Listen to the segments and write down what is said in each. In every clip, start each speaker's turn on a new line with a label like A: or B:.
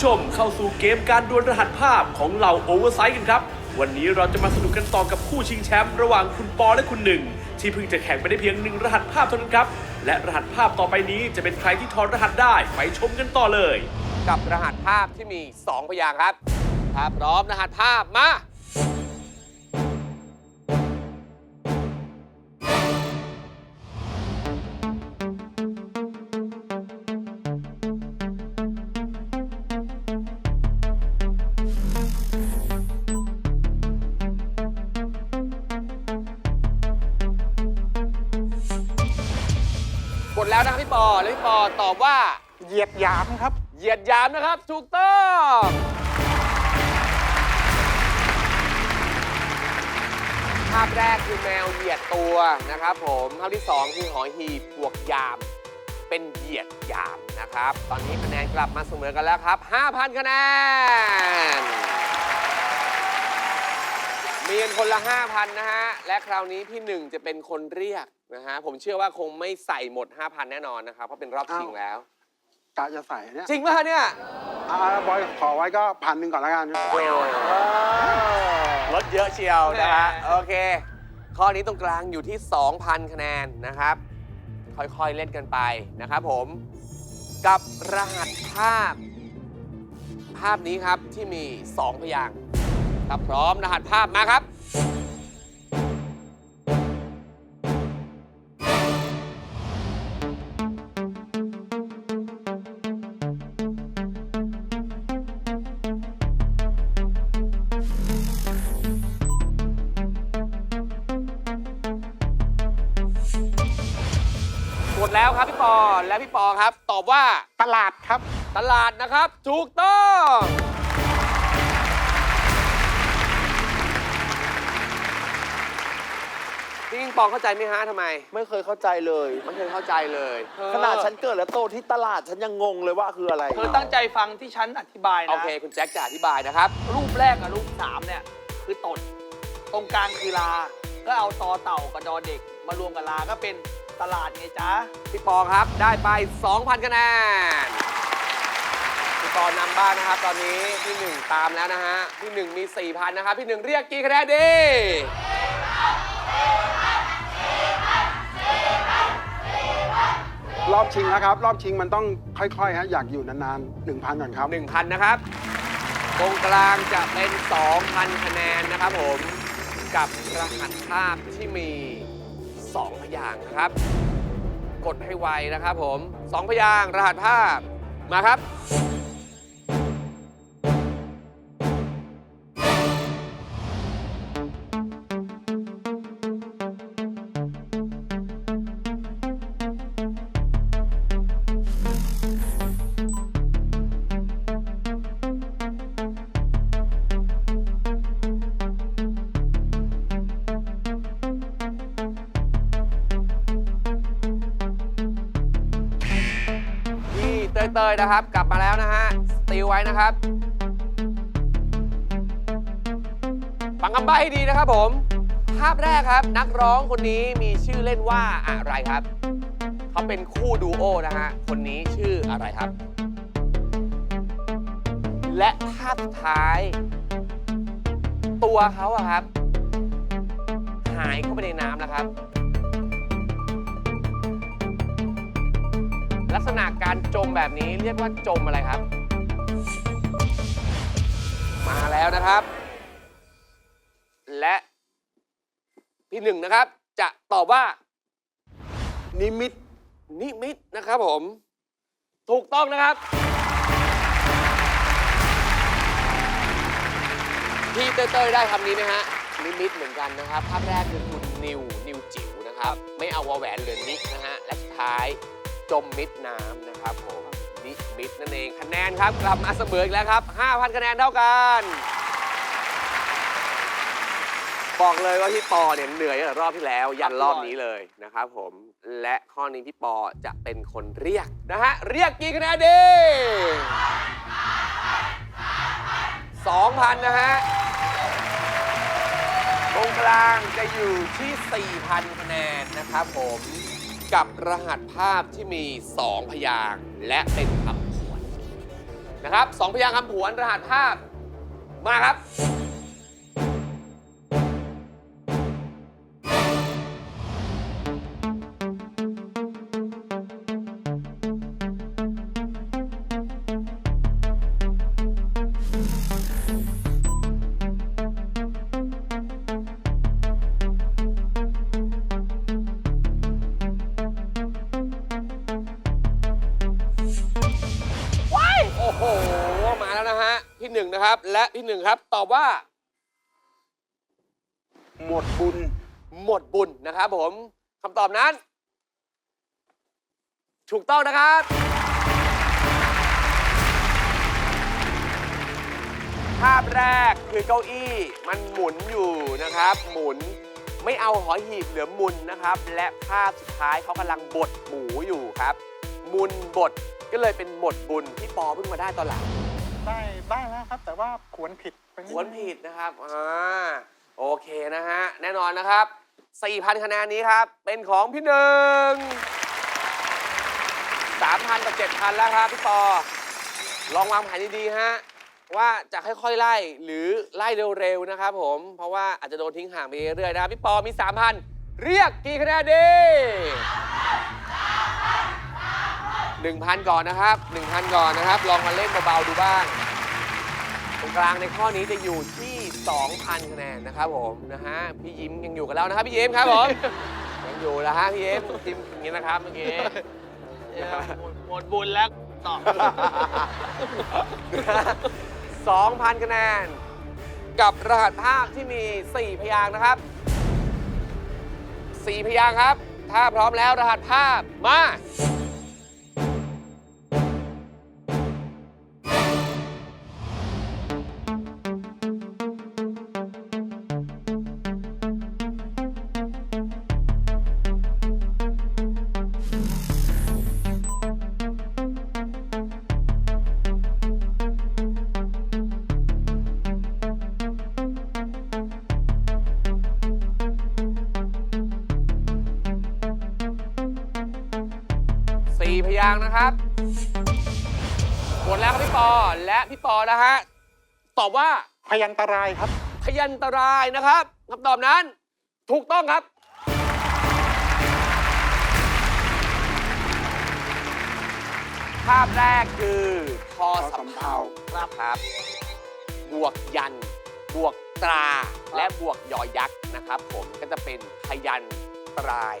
A: ผู้ชมเข้าสู่เกมการดวลรหัสภาพของเหล่าโอเวอร์ไซส์กันครับ วันนี้เราจะมาสนุกกันต่อกับคู่ชิงแชมป์ระหว่างคุณปอและคุณหนึ่งที่เพิ่งจะแข่งไปได้เพียงหนึ่งรหัสภาพเท่านั้นครับ และรหัสภาพต่อไปนี้จะเป็นใครที่ถอดรหัสได้ไปชมกันต่อเลย
B: กับรหัสภาพที่มี 2 พยางค์ครับ ถ้าพร้อมรหัสภาพมา อตอบว่า
C: เหยียดหยามครับ
B: เหยียดหยามนะครับ ถูกต้อง ภาพแรกคือแมวเหยียดตัวนะครับผม ภาพที่ 2 คือหอยหีบบวกยาม เป็นเหยียดยามนะครับ ตอนนี้คะแนนกลับมาเสมอกันแล้วครับ 5,000 คะแนน มีกันคนละ 5,000 นะฮะ และคราวนี้พี่หนึ่งจะเป็นคนเรียก นะฮะผมเชื่อว่าคงไม่ใส่หมด 5,000 แน่นอนนะครับ เพราะเป็นรอบชิงแล้ว
C: กะจะใส่เนี่ย
B: จริงป่ะเนี่ย
C: อ่าบอยขอไว้ก็พันหนึ่งก่อนแล้วกัน
B: ลดเยอะเชียวนะฮะโอเค ข้อนี้ตรงกลางอยู่ที่ 2,000 คะแนนนะครับ ค่อยๆเล่นกันไปนะครับผม กับรหัสภาพ ภาพนี้ครับที่มี 2 พยางค์ถ้าพร้อมรหัสภาพมาครับ อครับตอบว่า
C: ตลาดครับ
B: ตลาดนะครับ ถูกต้อง พี่ปิงปองเข้าใจไหมฮะทำไม
D: ไม่เคยเข้าใจเลย
B: ไม่เคยเข้าใจเลย
D: ขนาดฉันเกิดและโตที่ตลาดฉันยังงงเลยว่าคืออะไร
E: เธอตั้งใจฟังที่ฉันอธิบายนะ
B: โอเค คุณแจ็คจะอธิบายนะครับ
E: รูปแรกกับรูปสามเนี่ย คือตด ตรงกลางคือลา ก็เอาตอเต่ากับดอเด็ก มารวมกับลาก็เป็น ตลาดไงจ๊ะ
B: พี่ปอครับได้ไป 2,000คะแนนพี่ปอนำบ้านนะครับ ตอนนี้พี่หนึ่งตามแล้วนะฮะพี่หนึ่งมี4,000นะครับพี่หนึ่งเรียกกี่คะแนนดี
C: รอบชิงแล้วครับ รอบชิงมันต้องค่อยๆฮะอยากอยู่นานๆหนึ่งพันก่อนครับ
B: 1,000นะครับ ตรงกลางจะเป็น 2,000 คะแนนนะครับผม กับรหัสภาพที่มี 2พยางค์นะครับ กดให้ไวนะครับผม2พยางค์รหัสภาพมาครับ นะครับ กลับมาแล้วนะฮะติลไว้นะครับฟังคำใบ้ให้ดีนะครับผม ภาพแรกครับ นักร้องคนนี้มีชื่อเล่นว่าอะไรครับเขาเป็นคู่ดูโอนะฮะคนนี้ชื่ออะไรครับ และภาพสุดท้าย ตัวเขาอะครับ หายเข้าไปในน้ำแล้วครับ ลักษณะการจมแบบนี้เรียกว่าจมอะไรครับ มาแล้วนะครับ และพี่หนึ่งนะครับ จะตอบว่า
C: นิมิต
B: นิมิตนะครับผม ถูกต้องนะครับ พี่เต้ยๆได้คำนี้ไหมฮะนิมิตเหมือนกันนะครับภาพแรกคือคุณนิวนิวจิ๋วนะครับ ไม่เอาวอแหวนเหลือนินะฮะและสุดท้าย จมมิดน้ำนะครับผมนิมิตนั่นเองคะแนนครับกลับมาเสมออีกแล้วครับ 5,000 คะแนนเท่ากัน บอกเลยว่าพี่ปอเนี่ยเหนื่อยตั้งแต่รอบที่แล้ว ยันรอบนี้เลยนะครับผมและข้อนี้พี่ปอจะเป็นคนเรียกนะฮะเรียกกี่คะแนนดีสองพันนะฮะตรงกลางจะอยู่ที่ 4,000 คะแนนนะครับผม กับรหัสภาพที่มี 2 พยางค์และเป็นคำผวนนะครับสองพยางค์คำผวนรหัสภาพมาครับ และพี่หนึ่งครับตอบว่า
C: หมดบุญ
B: หมดบุญนะครับผมคำตอบนั้น ถูกต้องนะครับ ภาพแรกคือเก้าอี้มันหมุนอยู่นะครับ หมุนไม่เอาหอยหีบเหลือมุนนะครับ และภาพสุดท้ายเขากำลังบดหมูอยู่ครับ มุนบดก็เลยเป็นหมดบุญที่ปอเพิ่งมาได้ตอนหลัง
F: ได้ได้แล้วครับ แต่ว่าขวนผิดไปด
B: ขวนผิดนะครับอ่าโอเคนะฮะ แน่นอนนะครับ 4,000 คะแนนนี้ครับ เป็นของพี่หนึ่ง3,000 กับ 7,000 แล้วครับพี่ปอ ลองวางแผนดีๆฮะ ว่าจะค่อยๆ ไล่หรือไล่เร็วๆ นะครับผม เพราะว่าอาจจะโดนทิ้งห่างไปเรื่อยๆนะครับพี่ปอมี 3,000 เรียกกี่คะแนนดี 1,000 ก่อนนะครับ 1,000 ก่อนนะครับ ลองมาเล่นเบาๆดูบ้างตรงกลางในข้อนี้จะอยู่ที่ 2,000 คะแนนนะครับผมนะฮะพี่ยิ้มยังอยู่กับเรานะครับพี่ยิ้มครับผมยังอยู่นะฮะพี่ยิ้มยิ้มอย่างนี้นะครับเมื่อกี้
E: เออหมดหมดบุญแล้วตอบ
B: 2,000 คะแนน กับรหัสภาพที่มี 4 พยางค์นะครับ 4 พยางค์ครับ ถ้าพร้อมแล้วรหัสภาพมา สี่พยางค์นะครับหมดแล้วครับพี่ปอและพี่ปอนะฮะตอบว่า
F: พยันตรายครับ
B: พยันตรายนะครับคำตอบนั้นถูกต้องครับ ภาพแรกคือพอสำเภาครับครับ บวกยัน บวกตรา และบวกยอยักษ์นะครับ ผมก็จะเป็นพยันตราย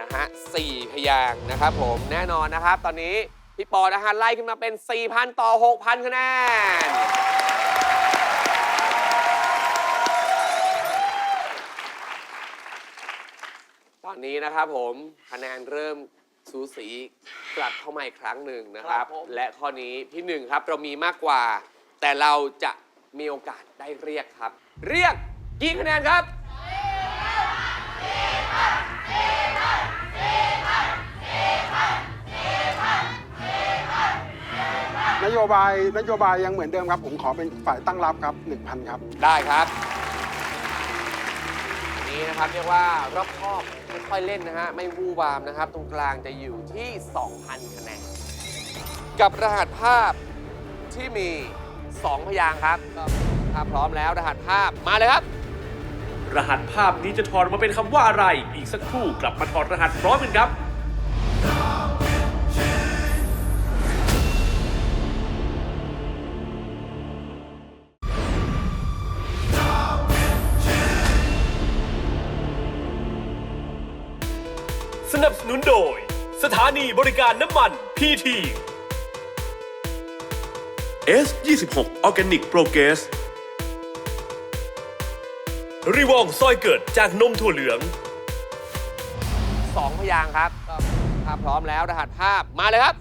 B: นะฮะสี่พยางค์นะครับผมแน่นอนนะครับ ตอนนี้พี่ปอนะฮะไล่ขึ้นมาเป็น 4,000 ต่อ 6,000 คะแนน ตอนนี้นะครับผมคะแนนเริ่มสูสีกลับเข้ามาอีกครั้งหนึ่งนะครับ
E: ครับผม
B: และข้อนี้พี่หนึ่งครับเรามีมากกว่า แต่เราจะมีโอกาสได้เรียกครับ เรียกกี่คะแนนครับ
C: นโยบายนโยบายยังเหมือนเดิมครับ ผมขอเป็นฝ่ายตั้งรับครับ 1,000 ครับ
B: ได้ครับอันนี้นะครับเรียกว่ารอบคอบค่อยๆเล่นนะฮะ ไม่วู่วามนะครับ ตรงกลางจะอยู่ที่ 2,000 คะแนน กับรหัสภาพที่มี 2 พยางค์ครับถ้าพร้อมแล้วรหัสภาพมาเลยครับ
A: รหัสภาพนี้จะถอดออกมาเป็นคำว่าอะไร อีกสักครู่กลับมาถอดรหัสพร้อมกันครับานีบริการน้ำมันพีที S26 Organic Progress รีวองซอยเกิดจากนมถั่วเหลือง
B: สองพยางค์ครับถ้าพร้อมแล้วรหัสภาพมาเลยครับ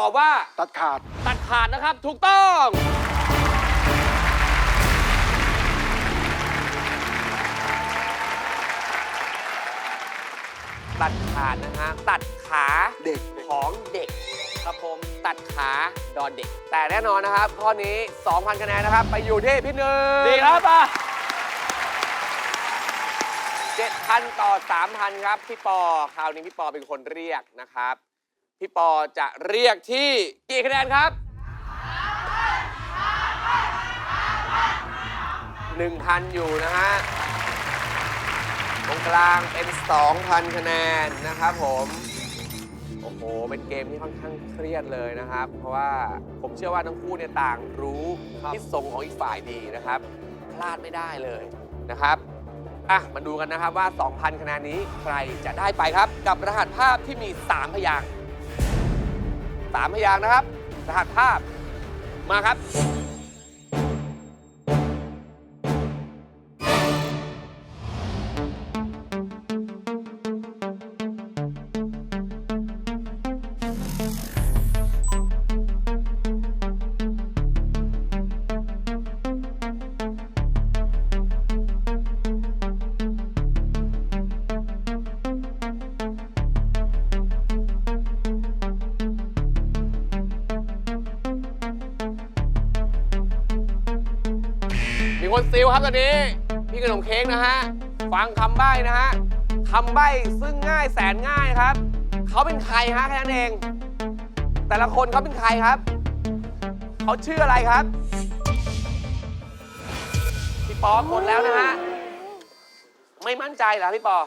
B: ตอบว่า
C: ตัดขาด
B: ตัดขาดนะครับ ถูกต้อง ตัดขาดนะฮะ ตัดขา
C: เด็ก
B: ของเด็กครับผมตัดขาดอนเด็ก แต่แน่นอนนะครับ ข้อนี้ 2,000 คะแนนนะครับ ไปอยู่ที่พี่หนึ่ง
E: ดีครับอะ
B: 7,000 ต่อ 3,000 ครับ พี่ปอ คราวนี้พี่ปอเป็นคนเรียกนะครับ พี่ปอจะเรียกที่กี่คะแนนครับ1,000อยู่นะฮะ ตรงกลางเป็น 2,000 คะแนนนะครับผม โอ้โห เป็นเกมที่ค่อนข้างเครียดเลยนะครับ เพราะว่าผมเชื่อว่าทั้งคู่เนี่ยต่างรู้ทิศทรงของอีกฝ่ายดีนะครับ พลาดไม่ได้เลยนะครับอะมาดูกันนะครับว่า 2,000 คะแนนนี้ใครจะได้ไปครับ กับรหัสภาพที่มี 3 พยางค์ 3พยางค์นะครับ รหัสภาพมาครับ มีคนซิลครับตอนนี้ พี่ขนมเค้กนะฮะ ฟังคำใบ้นะฮะคำใบ้ซึ่งง่ายแสนง่ายครับ เขาเป็นใครฮะแค่นั้นเอง แต่ละคนเขาเป็นใครครับ เขาชื่ออะไรครับ พี่ปอกดแล้วนะฮะ ไม่มั่นใจเหรอพี่ปอ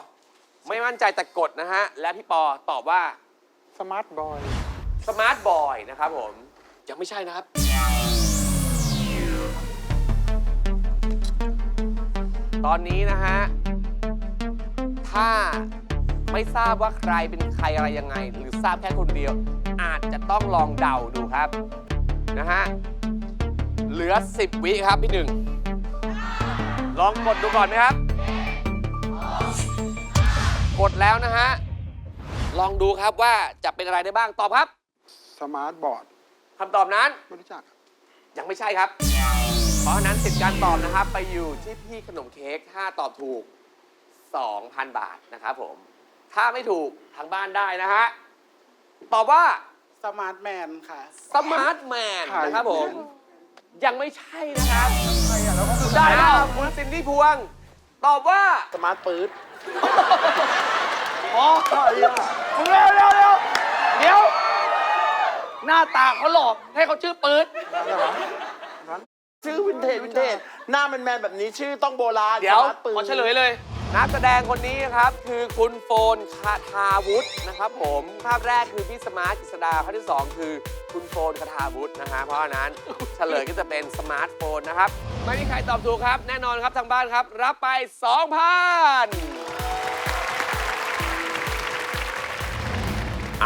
B: ไม่มั่นใจแต่กดนะฮะ และพี่ปอตอบว่า
F: สมาร์ทบอย
B: สมาร์ทบอยนะครับผม ยังไม่ใช่นะครับ ตอนนี้นะฮะ ถ้าไม่ทราบว่าใครเป็นใครอะไรยังไง หรือทราบแค่คนเดียว อาจจะต้องลองเดาดูครับ นะฮะ เหลือ 10 วิครับพี่หนึ่ง ลองกดดูก่อนไหมครับ กดแล้วนะฮะ ลองดูครับว่าจะเป็นอะไรได้บ้าง ตอบครับ
C: สมาร์ทบอร์ด
B: คำตอบนั้น
C: ไม่รู้จัก
B: ยังไม่ใช่ครับ เพราะฉะนั้นสิทธิ์การตอบนะครับ ไปอยู่ที่พี่ขนมเค้กถ้าตอบถูก 2,000 บาทนะครับผม ถ้าไม่ถูกทางบ้านได้นะฮะ ตอบว่า
G: สมาร์ทแมนค่ะ
B: สมาร์ทแมน
C: ใคร
B: นะครับผม
C: เนี่ย
B: ยังไม่ใช่นะครับ
E: ได้
B: ได้
E: แล้
B: แล้ววคุณซินดี้พวง ตอบว่า
D: สมาร์ทปื๊ด
E: อ๋อมึงเร็วเร็วเร็วเดี๋ยว หน้าตาเขาหลอกให้เขาชื่อปื๊ด
D: ชื่อวินเทจวินเทจหน้าแมนๆแบบนี้ชื่อต้องโบราณ
B: เดี๋ยว
D: สมาร์ทปื๊ด
E: ขอเฉลยเลย
B: นักแสดงคนนี้นะครับ คือคุณโฟนคาทาวุฒินะครับผมภาพแรกคือพี่สมาร์ทกฤษดาภาพที่2คือคุณโฟนคาทาวุฒินะฮะเพราะฉะนั้นเฉลยก็จะเป็นสมาร์ทโฟนนะครับ ไม่มีใครตอบถูกครับ แน่นอนครับทางบ้านครับ รับไป 2,000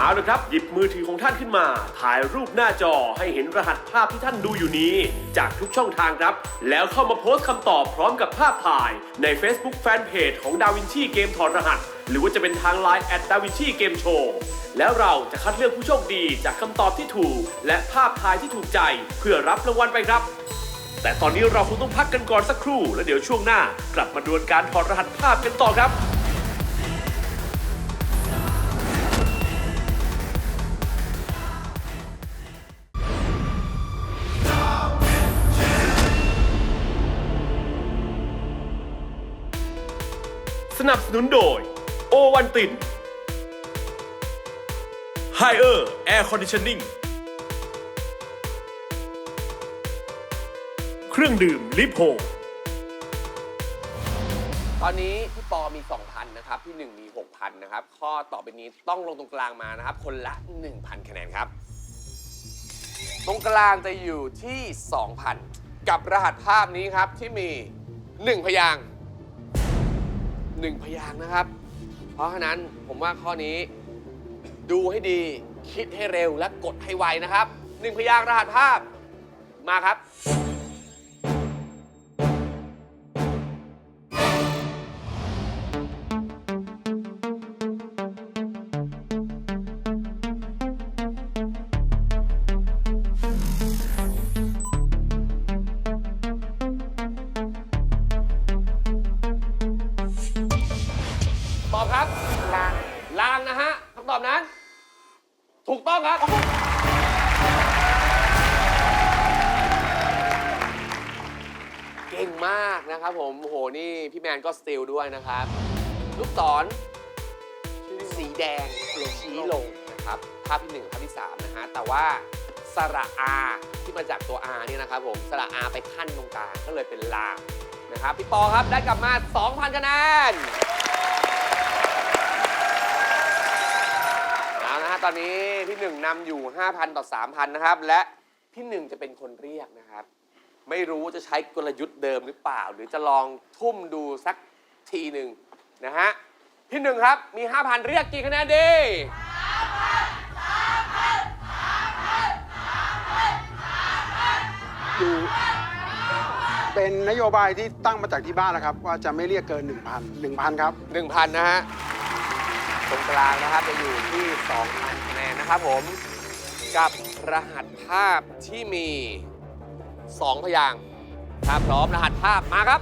A: เอาละครับ หยิบมือถือของท่านขึ้นมา ถ่ายรูปหน้าจอให้เห็นรหัสภาพที่ท่านดูอยู่นี้ จากทุกช่องทางครับ แล้วเข้ามาโพสต์คำตอบพร้อมกับภาพถ่ายใน Facebook Fanpage ของดาวินชีเกมถอดรหัส หรือว่าจะเป็นทาง Line แอดดาวินชีเกมโชว์แล้วเราจะคัดเลือกผู้โชคดีจากคำตอบที่ถูก และภาพถ่ายที่ถูกใจ เพื่อรับรางวัลไปครับ แต่ตอนนี้เราคงต้องพักกันก่อนสักครู่ แล้วเดี๋ยวช่วงหน้ากลับมาดวลการถอดรหัสภาพกันต่อครับ นับสนุนโดย โอวันตินไฮเออร์แอร์คอนดิชนิ่งเครื่องดื่มลิโพ
B: ตอนนี้พี่ปอมี 2,000 นะครับ พี่หนึ่งมี 6,000 นะครับ ข้อต่อไปนี้ต้องลงตรงกลางมานะครับ คนละ 1,000 คะแนนครับ ตรงกลางจะอยู่ที่ 2,000 กับรหัสภาพนี้ครับที่มี 1 พยางค์ หนึ่งพยางค์นะครับ เพราะฉะนั้นผมว่าข้อนี้ ดูให้ดีคิดให้เร็วและกดให้ไวนะครับหนึ่งพยางค์รหัสภาพมาครับ ก็สติลด้วยนะครับ ลูกศรสีแดงชี้ลงนะครับ ภาพที่หนึ่งกับภาพที่สามนะฮะ แต่ว่าสระอาที่มาจากตัว R เนี่ยนะครับผม สระอาไปขั้นตรงกลางก็เลยเป็นลานะครับ พี่ปอครับได้กลับมา 2,000คะแนนเอานะฮะตอนนี้พี่หนึ่งนำอยู่ 5,000 ต่อ 3,000 นะครับ และพี่หนึ่งจะเป็นคนเรียกนะครับ ไม่รู้จะใช้กลยุทธ์เดิมหรือเปล่า หรือจะลองทุ่มดูสักทีหนึ่งนะฮะพี่หนึ่งครับมี 5,000 เรียกกี่คะแนนดี
C: อยู่เป็นนโยบายที่ตั้งมาจากที่บ้านนะครับ ว่าจะไม่เรียกเกิน 1,000 1,000 ครับ
B: 1,000 นะฮะตรงกลางนะครับจะอยู่ที่ 2,000คะแนนนะครับผม กับรหัสภาพที่มี 2 พยางค์ถ้าพร้อมรหัสภาพมาครับ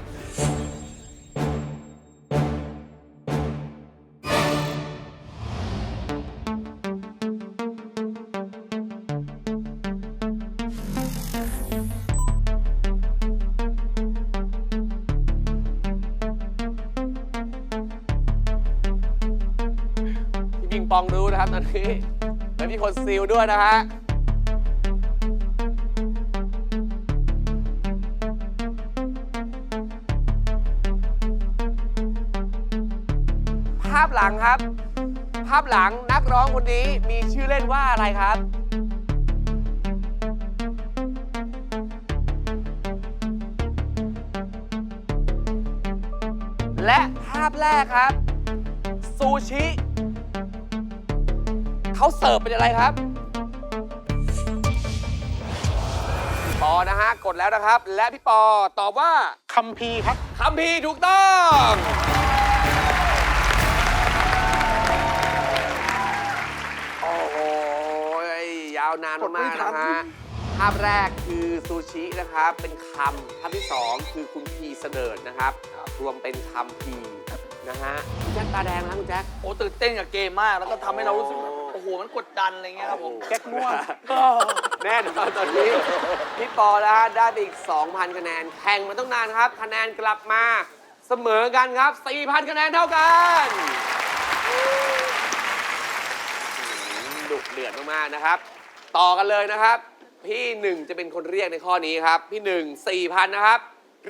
B: พี่ปิงปองรู้นะครับตอนนี้และมีคนซีลด้วยนะฮะ ลังครับ ภาพหลังนักร้องคนนี้มีชื่อเล่นว่าอะไรครับ และภาพแรกครับ ซูชิเขาเสิร์ฟเป็นอะไรครับปอนะฮะ กดแล้วนะครับ และพี่ปอตอบว่า
F: คัมภีร์ครับ
B: คัมพีร์ถูกต้องาวนานมากๆนะฮะภาพแรกคือซูชินะครับ เป็นคำภาพที่สองคือคุณพีเสดิร์ดนะครับ รวมเป็นคำพีนะฮะคุณแจ็คตาแดงนะคุณแจ็ค
E: โอ้ตื่นเต้นกับเกมมาก แล้วก็ทำให้เรารู้สึกแบบโอ้โหมันกดดันอะไรเงี้ยครับผม
B: แก๊กมั่วแน่นอนตอนนี้พี่ปอนะฮะได้ไปอีก 2,000 คะแนนแข่งมาต้องนานครับ คะแนนกลับมาเสมอกันครับ 4,000 คะแนนเท่ากันอืมดุเดือดมากๆนะครับ ต่อกันเลยนะครับ พี่หนึ่งจะเป็นคนเรียกในข้อนี้ครับ พี่หนึ่ง4,000นะครับ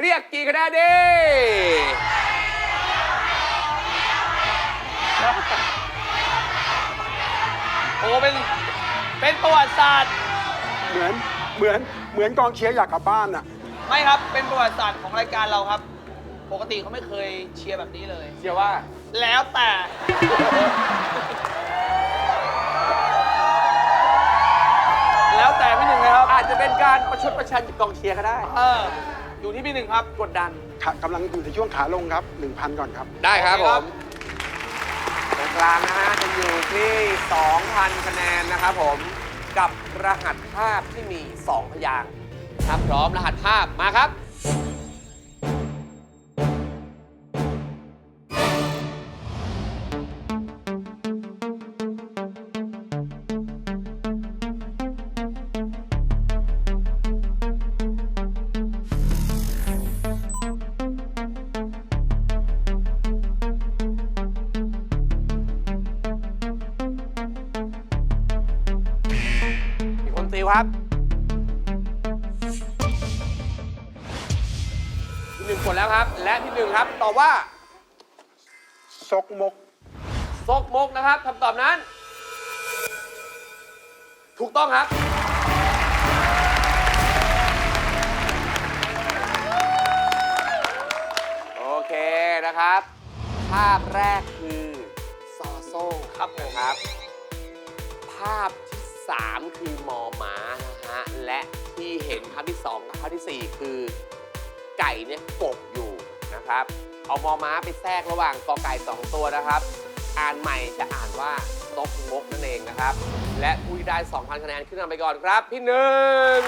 B: เรียกกี่คะแนนดี
E: โอ้เป็น เป็นประวัติศาสตร์
C: เหมือนเหมือนเหมือนกองเชียร์อยากกลับบ้านอะ
E: ไม่ครับ เป็นประวัติศาสตร์ของรายการเราครับ ปกติเขาไม่เคยเชียร์แบบนี้เลย
B: เชื่อว่า
E: แล้วแต่
B: การประชดประชันกับกองเชียร์ก็ได้
E: เออ อยู่ที่พี่หนึ่งครับ
B: กดดัน
C: ขากำลังอยู่ในช่วงขาลงครับ 1,000 ก่อนครับ
B: ได้ครับ
E: โอ
B: ผ
E: เคครั
B: ม
E: บ
B: ตรงกลางนะฮะจะอยู่ที่ 2,000 คะแนนนะครับผม กับรหัสภาพที่มี 2 พยางค์ถ้าพร้อมรหัสภาพมาครับ คนติวครับพี่หนึ่งกดแล้วครับ และพี่หนึ่งครับตอบว่า
C: ซกมก
B: ซกมกนะครับคำตอบนั้น ถูกต้องครับ โอเคนะครับ ภาพแรกคือซอโซ่ครับนะครับ ภาพที่ 3 คือมอม้านะฮะ และที่เห็นภาพที่2กับภาพทีสี่ 4 คือ ไก่เนี่ยกบอยู่นะครับ เอามอม้าไปแทรกระหว่างกอไก่ 2 ตัวนะครับ อ่านใหม่จะอ่านว่าตกมกนั่นเองนะครับ และผู้ที่ได้ 2,000 คะแนนขึ้นนำไปก่อนครับ พี่หนึ่ง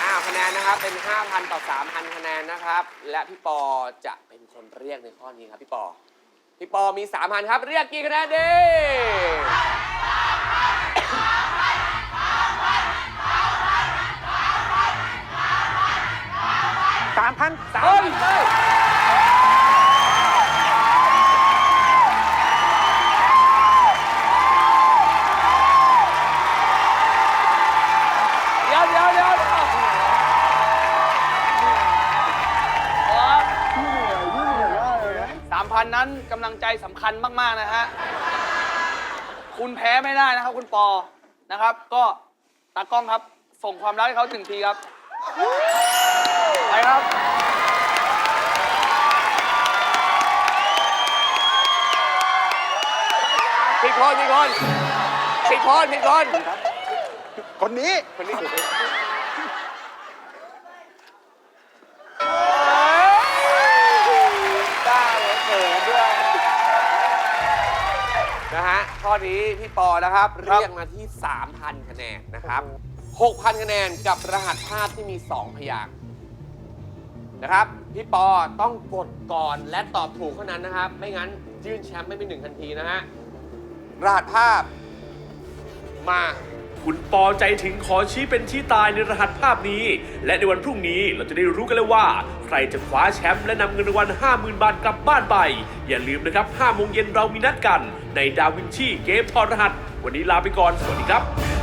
B: อ้าวคะแนนนะครับเป็น 5,000 ต่อ 3,000 คะแนนนะครับ และพี่ปอจะเป็นคนเรียกในข้อนี้ครับพี่ปอ พี่ปอมี3,000ครับ เรียกกี่คะแนนดี
F: สามพัน
B: สามพันเลย
E: นนั้นกำลังใจสำคัญมาก ๆ นะฮะ คุณแพ้ไม่ได้นะครับ คุณปอนะครับ ก็ตากล้องครับ ส่งความรักให้เขาถึงทีครับ ไปครับ
B: ผิดคนผิดคนผิดคนผิดคน
C: คนนี้
B: คนนี้ นะฮะข้อนี้พี่ปอนะครับเรียกมาที่ 3,000 คะแนนนะครับ 6,000 คะแนนกับรหัสภาพที่มี 2 พยางค์นะครับ พี่ปอต้องกดก่อนและตอบถูกเท่านั้นนะครับ ไม่งั้นยื่นแชมป์ไม่เป็นหนึ่งทันทีนะฮะรหัสภาพมา
A: คุณปอใจถึงขอชี้เป็นชี้ตายในรหัสภาพนี้ และในวันพรุ่งนี้เราจะได้รู้กันเลยว่า ใครจะคว้าแชมป์และนำเงินรางวัล 50,000 บาทกลับบ้านไป อย่าลืมนะครับ5โมงเย็นเรามีนัดกัน ในดาวินชีเกมทอดรหัส วันนี้ลาไปก่อน สวัสดีครับ